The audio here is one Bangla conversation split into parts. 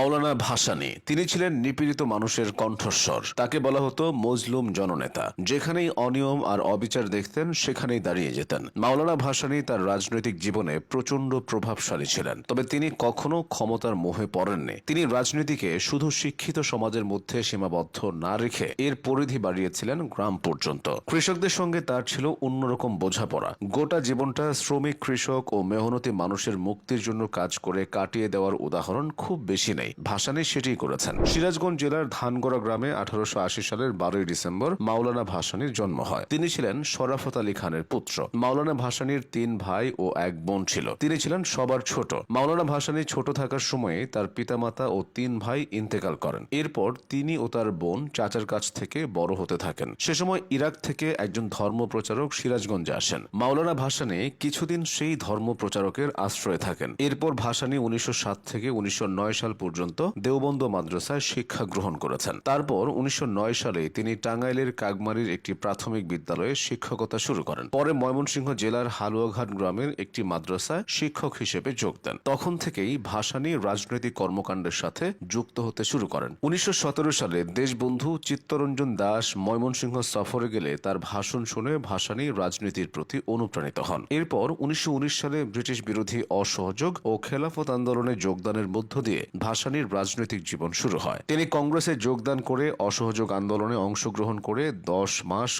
মাওলানা ভাসানি, তিনি ছিলেন নিপীড়িত মানুষের কণ্ঠস্বর। তাকে বলা হতো মজলুম জননেতা। যেখানেই অনিয়ম আর অবিচার দেখতেন, সেখানেই দাঁড়িয়ে যেতেন। মাওলানা ভাসানী তার রাজনৈতিক জীবনে প্রচণ্ড প্রভাবশালী ছিলেন। তবে তিনি কখনো ক্ষমতার মোহে পড়েননি। তিনি রাজনীতিকে শুধু শিক্ষিত সমাজের মধ্যে সীমাবদ্ধ না রেখে এর পরিধি বাড়িয়েছিলেন গ্রাম পর্যন্ত। কৃষকদের সঙ্গে তার ছিল অন্যরকম বোঝাপড়া। গোটা জীবনটা শ্রমিক, কৃষক ও মেহনতি মানুষের মুক্তির জন্য কাজ করে কাটিয়ে দেওয়ার উদাহরণ খুব বেশি নেই। ভাসানী সেটি করেছেন। সিরাজগঞ্জ জেলার ধানগড়া গ্রামে আঠারোশো আশি সালের বারোই ডিসেম্বর মাওলানা ভাসানীর জন্ম হয়। তিনি ছিলেন শরাফত আলী খানের পুত্র। মাওলানা ভাসানীর তিন ভাই ও এক বোন ছিল। তিনি ছিলেন সবার ছোট। মাওলানা ভাসানী ছোট থাকার সময়ে তার পিতামাতা ও তিন ভাই ইন্তেকাল করেন। এরপর তিনি ও তার বোন চাচার কাছ থেকে বড় হতে থাকেন। সে সময় ইরাক থেকে একজন ধর্ম প্রচারক সিরাজগঞ্জে আসেন। মাওলানা ভাসানী কিছুদিন সেই ধর্ম প্রচারকের আশ্রয়ে থাকেন। এরপর ভাসানি উনিশশো সাত থেকে উনিশশো নয় সাল পর্যন্ত দেওবন্দ মাদ্রাসায় শিক্ষা গ্রহণ করেছেন। তারপর উনিশশো নয় সালে তিনি টাঙ্গাইলের কাগমারির একটি প্রাথমিক বিদ্যালয়ে শিক্ষকতা শুরু করেন। পরে ময়মনসিংহ জেলার হালুয়াঘাট গ্রামের একটি মাদ্রাসায় শিক্ষক হিসেবে যোগ দেন। তখন থেকেই ভাসানী রাজনৈতিক কর্মকাণ্ডের সাথে যুক্ত হতে শুরু করেন। উনিশশো সতেরো সালে দেশবন্ধু চিত্তরঞ্জন দাস ময়মনসিংহ সফরে গেলে তার ভাষণ শুনে ভাসানী রাজনীতির প্রতি অনুপ্রাণিত হন। এরপর উনিশশো উনিশ সালে ব্রিটিশ বিরোধী অসহযোগ ও খেলাফত আন্দোলনে যোগদানের মধ্য দিয়ে ভাসানীর রাজনৈতিক জীবন শুরু হয়। তিনি কংগ্রেসে যোগদান করে অসহযোগ আন্দোলনে অংশগ্রহণ করে দশ মাস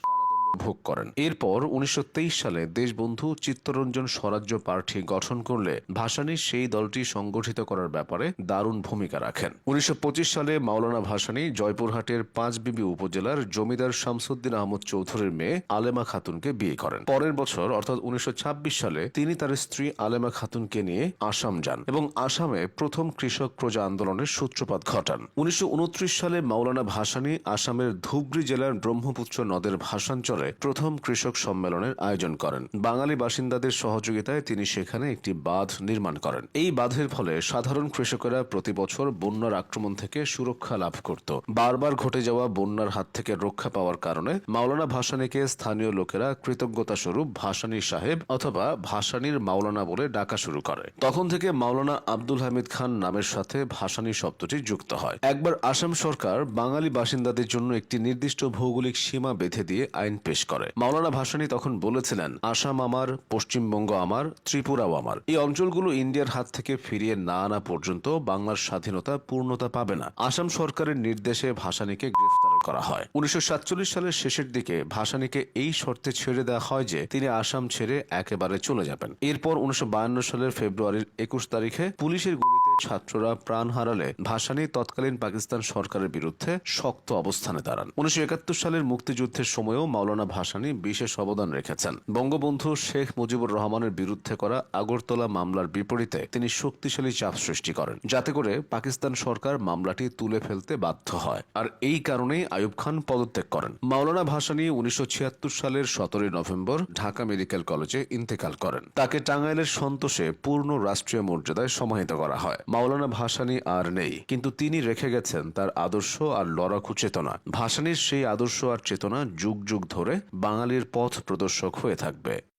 ভোগ করেন। এরপর উনিশশো তেইশ সালে দেশবন্ধু চিত্তরঞ্জন স্বরাজ্য পার্টি গঠন করলে ভাসানী সেই দলটি সংগঠিত করার ব্যাপারে দারুণ ভূমিকা রাখেন। উনিশশো সালে মাওলানা ভাসানী জয়পুরহাটের পাঁচবিবি উপজেলার জমিদার শামসুদ্দিন আহমদ চৌধুরীর মেয়ে আলেমা খাতুনকে বিয়ে করেন। পরের বছর, অর্থাৎ উনিশশো ছাব্বিশ সালে, তিনি তার স্ত্রী আলেমা খাতুনকে নিয়ে আসাম যান এবং আসামে প্রথম কৃষক প্রজা আন্দোলনের সূত্রপাত ঘটান। উনিশশো উনত্রিশ সালে মাওলানা ভাসানী আসামের ধুবড়ী জেলার ব্রহ্মপুত্র নদের ভাষাঞ্চলে প্রথম কৃষক সম্মেলনের আয়োজন করেন। বাঙালি বাসিন্দাদের সহযোগিতায় তিনি সেখানে একটি বাঁধ নির্মাণ করেন। এই বাঁধের ফলে সাধারণ কৃষকেরা প্রতি বছর বন্যার আক্রমণ থেকে সুরক্ষা লাভ করত। বারবার ঘটে যাওয়া বন্যার হাত থেকে রক্ষা পাওয়ার কারণে মাওলানা ভাসানীকে স্থানীয় লোকেরা কৃতজ্ঞতা স্বরূপ ভাসানী সাহেব অথবা ভাসানীর মাওলানা বলে ডাকা শুরু করে। তখন থেকে মাওলানা আব্দুল হামিদ খান নামের সাথে ভাসানী শব্দটি যুক্ত হয়। একবার আসাম সরকার বাঙালি বাসিন্দাদের জন্য একটি নির্দিষ্ট ভৌগোলিক সীমা বেঁধে দিয়ে আইন পেশ করে। মাওলানা ভাসানী তখন বলেছিলেন, আসাম আমার, পশ্চিমবঙ্গ আমার, ত্রিপুরাও আমার। এই অঞ্চলগুলো ইন্ডিয়ার হাত থেকে ফিরিয়ে না আনা পর্যন্ত বাংলার স্বাধীনতা পূর্ণতা পাবে না। আসাম সরকারের নির্দেশে ভাসানীকে গ্রেফতার করা হয়। উনিশশো সাতচল্লিশ সালের শেষের দিকে ভাসানীকে এই শর্তে ছেড়ে দেওয়া হয় যে, তিনি আসাম ছেড়ে একেবারে চলে যাবেন। এরপর উনিশশো বায়ান্ন সালের ফেব্রুয়ারির একুশ তারিখে পুলিশের গুলিতে ছাত্ররা প্রাণ হারালে ভাসানী তৎকালীন পাকিস্তান সরকারের বিরুদ্ধে শক্ত অবস্থানে দাঁড়ান। উনিশশো একাত্তর সালের মুক্তিযুদ্ধের সময়ও মাওলানা ভাসানী বিশেষ অবদান রেখেছেন। বঙ্গবন্ধু শেখ মুজিবুর রহমানের বিরুদ্ধে করা আগরতলা মামলার বিপরীতে তিনি শক্তিশালী চাপ সৃষ্টি করেন, যাতে করে পাকিস্তান সরকার মামলাটি তুলে ফেলতে বাধ্য হয়। আর এই কারণেই আয়ুব খান পদত্যাগ করেন। মাওলানা ভাসানি উনিশশো ছিয়াত্তর সালের সতেরোই নভেম্বর ঢাকা মেডিকেল কলেজে ইন্তেকাল করেন। তাকে টাঙ্গাইলের সন্তোষে পূর্ণ রাষ্ট্রীয় মর্যাদায় সমাহিত করা হয়। মাওলানা ভাসানি আর নেই। কিন্তু তিনি রেখে গেছেন তার আদর্শ আর লড়াকু চেতনা। ভাসানির সেই আদর্শ আর চেতনা যুগ যুগ ধরে বাঙালির পথ প্রদর্শক হয়ে থাকবে।